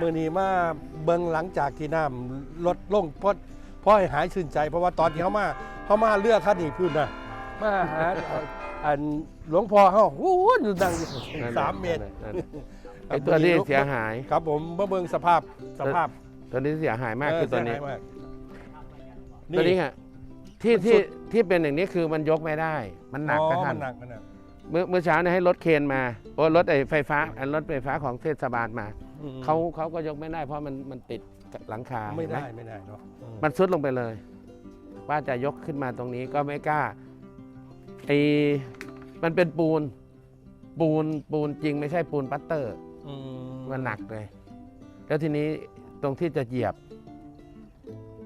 มือนี้มาเบิงหลังจากที่น้ำลดลงเพราะเพราะให้หายชื่นใจ เพราะว่าตอนที่เขามาเขามาเลือกคันนี้พื้นนะมาหาอันหลวงพ่อเขาโอ้โหอยู่ดังอยู่นั่นแหละสามเมตรนั่นแหละไอ้ตัวที่เสียหายครับผมมาเบิงสภาพสภาพ ตัวนี้เสียหายมากคือตัวนี้เสียหายมากตัวนี้ค่ะที่มันสุที่ดที่เป็นอย่างนี้คือมันยกไม่ได้ มันหนักอ๋อกระทัมัน นหนักมันหนักเมื่อเมื่อเช้าเนี่ยให้รถเคนมาโอ้รถไอ้ไฟฟ้าอันรถไฟฟ้าของเทศบาลมาอืมเขาเขาก็ยกไม่ได้เพราะมันมันติดกับหลังคาไม่เห็นหได้ไม่ได้เนาะอืมมันซุดลงไปเลย ว่าจะยกขึ้นมาตรงนี้ก็ไม่กล้าไอ้มันเป็นปูน ปูนปูนจริงไม่ใช่ปูนปัตเตอร์ อืมมันหนักเลย แล้วทีนี้ตรงที่จะเหยียบ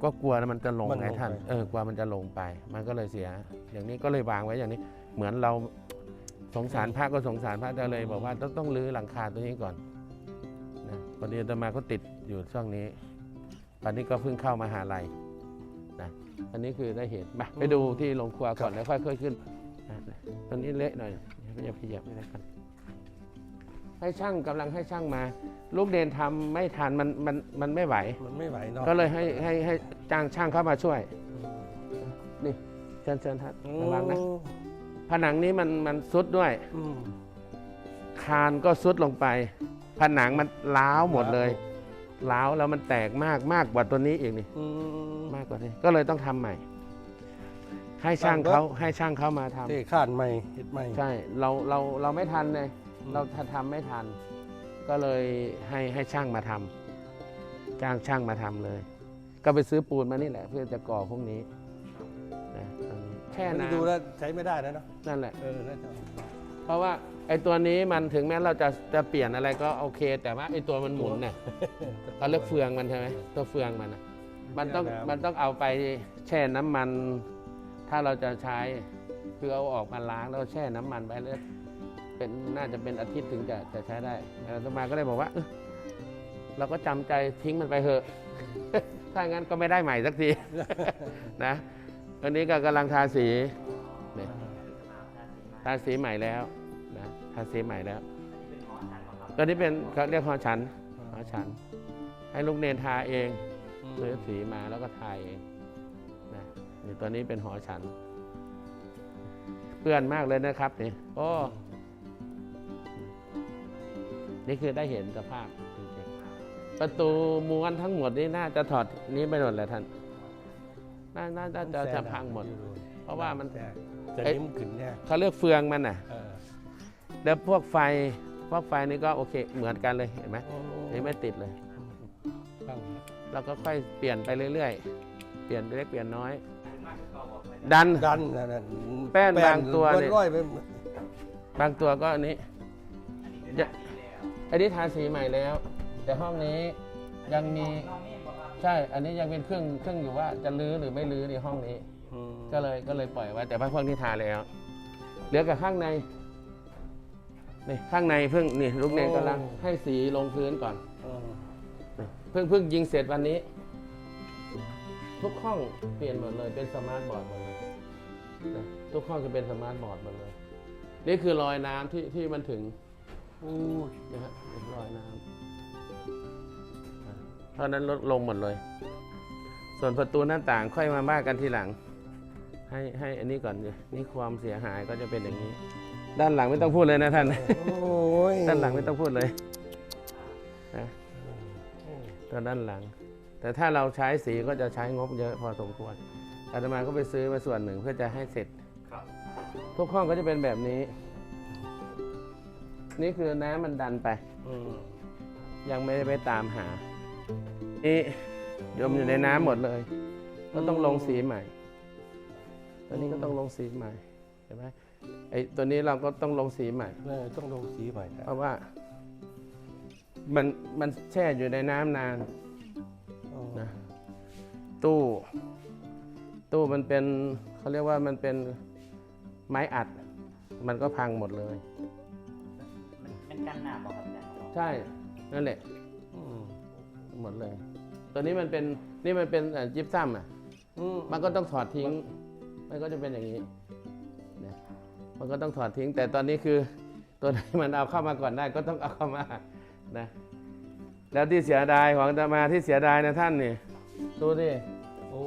ก็กลัวมันจะลงไงท่านเออกลัวมันจะลงไป มันก็เลยเสีย อย่างนี้ก็เลยวางไว้อย่างนี้ เหมือนเรา สงสารพระก็สงสารพระจะเลยบอกว่าต้องต้องรื้อหลังคาตัวนี้ก่อนนะพอดีอาตมาก็ติดอยู่ช่วงนี้ ตอนนี้ก็เพิ่งเข้ามาหาลัยนะอันนี้คือได้เห็นไปไปดูที่โรงครัวก่อนแล้วค่อยๆขึ้นนะตอนนี้เละหน่อยอย่าขยับไม่ได้กันให้ช่างกำลังให้ช่างมา ลูกเดนทำไม่ทันมันมันมันไม่ไหว มันไม่ไหวเนาะก็เลยให้ให้ให้จ้างช่างเข้ามาช่วย นี่เชิญเชิญท่านระวังนะ ผนังนี้มันมันซุดด้วยอืมคานก็ซุดลงไป ผนังมันล้าวหมดเลยล้าวแล้วมันแตกมากมากกว่าตัวนี้อีกนี่อืมมากกว่านี้ ก็เลยต้องทำใหม่ ให้ช่างเขาให้ช่างเขามาทำเทข้านใหม่เฮ็ดใหม่ใช่เราเราเราไม่ทันเลยอืมเราถ้าทำไม่ทัน ก็เลยให้ให้ช่างมาทำจ้างช่างมาทำเลย ก็ไปซื้อปูนมานี่แหละ เพื่อจะก่อพวกนี้นะตอนนี้ แช่มันน้ดูแล้วใช้ไม่ได้แล้วเนาะำนั่นแหละ เออน่าจะเพราะว่าไอ้ตัวนี้มันถึงแม้เราจะจะเปลี่ยนอะไรก็โอเค แต่ว่าไอ้ตัวมันหมุนเนี่ยเขาเรียกเฟืองมันใช่ไหมตัวเฟืองมันน่ะมันต้องมันต้องเอาไปแช่น้ำมัน ถ้าเราจะใช้คือเอาออกมาล้างแล้วแช่น้ำมันไว้แล้วเป็นน่าจะเป็นอาทิตย์ถึงจะจะใช้ได้อาตมาก็เลยบอกว่าเอ้อเราก็จำใจทิ้งมันไปเถอะ ถ้างั้นก็ไม่ได้ใหม่สักที นะต อันนี้ก็กำลังทาสีทาสีใหม่แล้วนะทาสีใหม่แล้วตอนนี้เป็นเขาเรียกหอฉันหอฉัน ให้ลูกเนนทาเองซื้อสีมาแล้วก็ทาเองนะนี่ตัวนี้เป็นหอฉัน เปื้อนมากเลยนะครับนี่โอ้นี่คือได้เห็นสภาพจริงๆประตูม้วนทั้งหมดนี่น่าจะถอดนี้ไปหมดแหละท่าน น่าน่าน่าจะจะพังหมด เพราะว่ามันจะจะเอ้ยนิ่มขึ้นเนี่ยเขาเรียกเฟืองมันน่ะเออแล้วพวกไฟพวกไฟนี่ก็โอเคเหมือนกันเลยเห็นไหมนี่ไม่ติดเลยฟังเราก็ค่อยเปลี่ยนไปเรื่อยๆ เปลี่ยนเล็กเปลี่ยนน้อย ดันดันนั่นน่ะแป้นบางตัวเนี่ยร้อยๆไปบางตัวก็อันนี้จะอันนี้ทาสีใหม่แล้ว แต่ห้องนี้ยังมี ใช่ อันนี้ยังเป็นเครื่องเครื่องอยู่ว่าจะรื้อหรือไม่รื้อในห้องนี้ อืมก็เลยก็เลยปล่อยไว้แต่ว่าพวกนี้ทาแล้ว เหลือกับข้างในนี่ข้างในเพิ่งนี่ลูกเนนกำลังให้สีลงพื้นก่อน เออเพิ่งเพิ่งยิงเสร็จวันนี้ ทุกห้องเปลี่ยนหมดเลยเป็นสมาร์ทบอร์ดหมดเลยนะทุกห้องจะเป็นสมาร์ทบอร์ดหมดเลย นี่คือรอยน้ำที่ที่มันถึงอู้ยนะฮะรอยน้ำนะ เพราะฉะนั้นลดลงหมดเลย ส่วนประตูหน้าต่างค่อยมาบ้ากันทีหลัง ให้ให้อันนี้ก่อนเนี่ยนี่ความเสียหายก็จะเป็นอย่างนี้ ด้านหลังไม่ต้องพูดเลยนะท่านโอ้ยด้านหลังไม่ต้องพูดเลยนะตัวด้านหลัง แต่ถ้าเราใช้สีก็จะใช้งบเยอะพอสมควรอาตมาก็ไปซื้อมาส่วนหนึ่งเพื่อจะให้เสร็จทุกห้องก็จะเป็นแบบนี้ นี่คือน้ำมันดันไปอืมยังไม่ได้ไปตามหา นี่ยมอยู่ในน้ำหมดเลย ก็ต้องลงสีใหม่ ตัวนี้ก็ต้องลงสีใหม่ เห็นไหมไอ้ตัวนี้เราก็ต้องลงสีใหม่เออต้องลงสีใหม่ครับเพราะว่า มันมันแช่อยู่ในน้ำนานอ๋อนะตู้ ตู้มันเป็นเขาเรียกว่ามันเป็นไม้อัด มันก็พังหมดเลยเป็นกันหนาบอกครับอาจารย์ใช่ นั่นแหละอืม หมดเลย ตัวนี้มันเป็นนี่มันเป็นเอ่อยิปซัมอะอืมมันก็ต้องถอดทิ้ง มันก็จะเป็นอย่างนี้นะมันก็ต้องถอดทิ้ง แต่ตอนนี้คือ ตัวไหนมันเอาเข้ามาก่อนได้ก็ต้องเอาเข้ามานะ แล้วที่เสียดายของอาตมาที่เสียดายนะท่านนี่ดูดิโอ้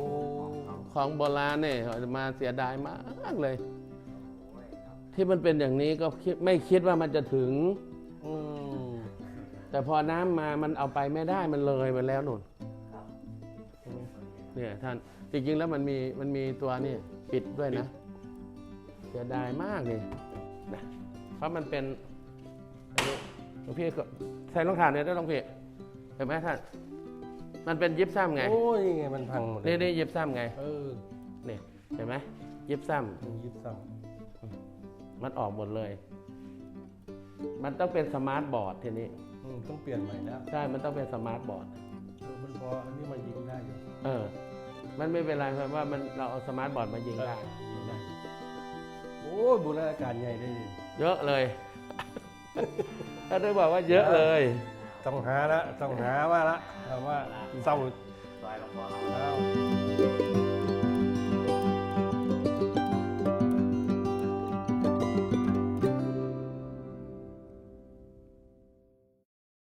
ของโบราณเนี่ยอาตมาเสียดายมากเลย ที่มันเป็นอย่างนี้ก็คิดไม่คิดว่ามันจะถึง อืม แต่พอน้ำมามันเอาไปไม่ได้มันเลยไปแล้วนุ่นเนี่ยท่านจริงๆแล้วมันมีมันมีตัวนี่ปิดด้วยนะเสียดายมากเลยนะเพราะมันเป็นอันนี้หลวงพี่ก็ใส่รองเท้าเนี่ยได้หลวงพี่เห็นไหมท่านมันเป็นยิบซ้ำไงโอ้ยไงมันพังหมดเลนี่ยนี่ยิบซ้ำไงเออนี่เห็นไหมยิบซ้มันยิบซ้ำมันออกหมดเลย มันต้องเป็นสมาร์ทบอร์ดทีนี้ำ อืมต้องเปลี่ยนใหม่แล้วใช่ มันต้องเป็นสมาร์ทบอร์ด เออมันพออันนี้มันยิงได้อยู่เออ มันไม่เป็นไรเพราะว่ามันเราเอาสมาร์ทบอร์ดมายิงได้เออยิงได้ โอ้ยบูรณาการใหญ่ได้เลยเยอะเลย ถ้าได้บอกว่าเยอะเลย ต้องหาละต้องหาว่าละเอาว่าเศร้า ซอยหลวงพ่อเอ